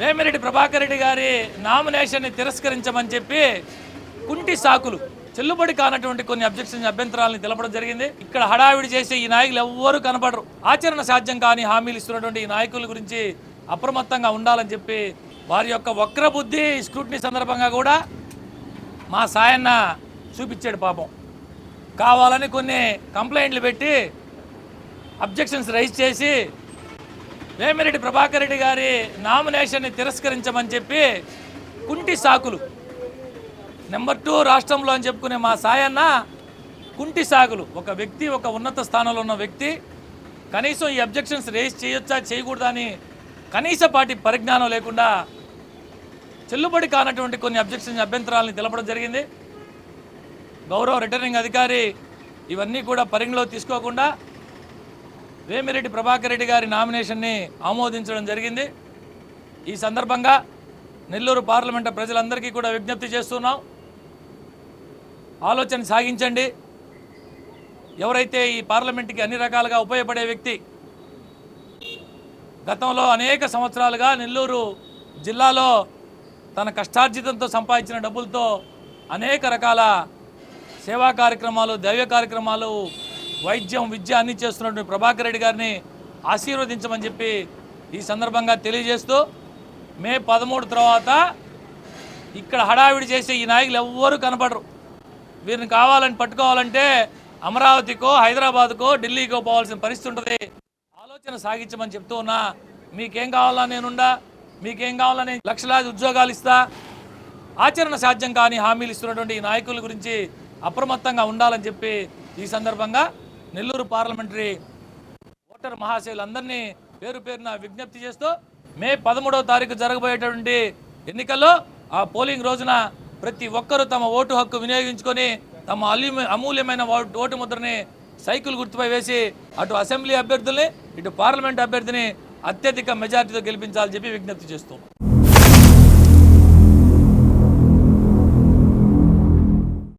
వేమిరెడ్డి ప్రభాకర్ రెడ్డి గారి నామినేషన్ని తిరస్కరించమని చెప్పి కుంటి సాకులు చెల్లుబడి కానటువంటి కొన్ని అబ్జెక్షన్ అభ్యంతరాలను తెలపడం జరిగింది. ఇక్కడ హడావిడి చేసే ఈ నాయకులు ఎవ్వరూ కనపడరు. ఆచరణ సాధ్యం కాని హామీలు ఇస్తున్నటువంటి ఈ నాయకుల గురించి అప్రమత్తంగా ఉండాలని చెప్పి వారి యొక్క వక్రబుద్ధి స్క్రూటినీ సందర్భంగా కూడా మా సాయన్న చూపించాడు పాపం. కావాలని కొన్ని కంప్లైంట్లు పెట్టి అబ్జెక్షన్స్ రైజ్ చేసి వేమిరెడ్డి ప్రభాకర్ రెడ్డి గారి నామినేషన్ని తిరస్కరించమని చెప్పి కుంటి సాకులు. నెంబర్ టూ రాష్ట్రంలో అని చెప్పుకునే మా సాయన్న కుంటి సాకులు. ఒక వ్యక్తి ఒక ఉన్నత స్థానంలో ఉన్న వ్యక్తి. కనీసం ఈ అబ్జెక్షన్స్ రేస్ చేయొచ్చా చేయకూడదా అని కనీసపాటి పరిజ్ఞానం లేకుండా చెల్లుబడి కానటువంటి కొన్ని అబ్జెక్షన్స్ అభ్యంతరాలను తెలపడం జరిగింది. గౌరవ రిటర్నింగ్ అధికారి ఇవన్నీ కూడా పరిగణలో తీసుకోకుండా వేమిరెడ్డి ప్రభాకర్ రెడ్డి గారి నామినేషన్ని ఆమోదించడం జరిగింది. ఈ సందర్భంగా నెల్లూరు పార్లమెంటు ప్రజలందరికీ కూడా విజ్ఞప్తి చేస్తున్నాం. ఆలోచన సాగించండి. ఎవరైతే ఈ పార్లమెంట్కి అన్ని రకాలుగా ఉపయోగపడే వ్యక్తి గతంలో అనేక సంవత్సరాలుగా నెల్లూరు జిల్లాలో తన కష్టార్జితంతో సంపాదించిన డబ్బులతో అనేక రకాల సేవా కార్యక్రమాలు దైవ కార్యక్రమాలు వైద్యం విద్య అన్ని చేస్తున్నటువంటి ప్రభాకర్ రెడ్డి గారిని ఆశీర్వదించమని చెప్పి ఈ సందర్భంగా తెలియజేస్తూ మే పదమూడు తర్వాత ఇక్కడ హడావిడి చేసే ఈ నాయకులు ఎవ్వరూ కనపడరు. వీరిని కావాలని పట్టుకోవాలంటే అమరావతికో హైదరాబాద్కో ఢిల్లీకో పోవాల్సిన పరిస్థితి ఉంటుంది. ఆలోచన సాగించమని చెప్తూ ఉన్నా మీకేం కావాలా నేనుండా మీకేం కావాలా నేను లక్షలాది ఉద్యోగాలు ఇస్తా ఆచరణ సాధ్యం కాని హామీలు ఇస్తున్నటువంటి ఈ నాయకుల గురించి అప్రమత్తంగా ఉండాలని చెప్పి ఈ సందర్భంగా నెల్లూరు పార్లమెంటరీ ఓటర్ మహాశయులందరినీ పేరు పేరున విజ్ఞప్తి చేస్తూ మే పదమూడవ తారీఖు జరగబోయేటువంటి ఎన్నికల్లో ఆ పోలింగ్ రోజున ప్రతి ఒక్కరూ తమ ఓటు హక్కు వినియోగించుకొని తమ అల్యూ అమూల్యమైన ఓటు ఓటు ముద్రని సైకిల్ గుర్తుపై వేసి అటు అసెంబ్లీ అభ్యర్థుల్ని ఇటు పార్లమెంట్ అభ్యర్థిని అత్యధిక మెజార్టీతో గెలిపించాలని చెప్పి విజ్ఞప్తి చేస్తున్నాం.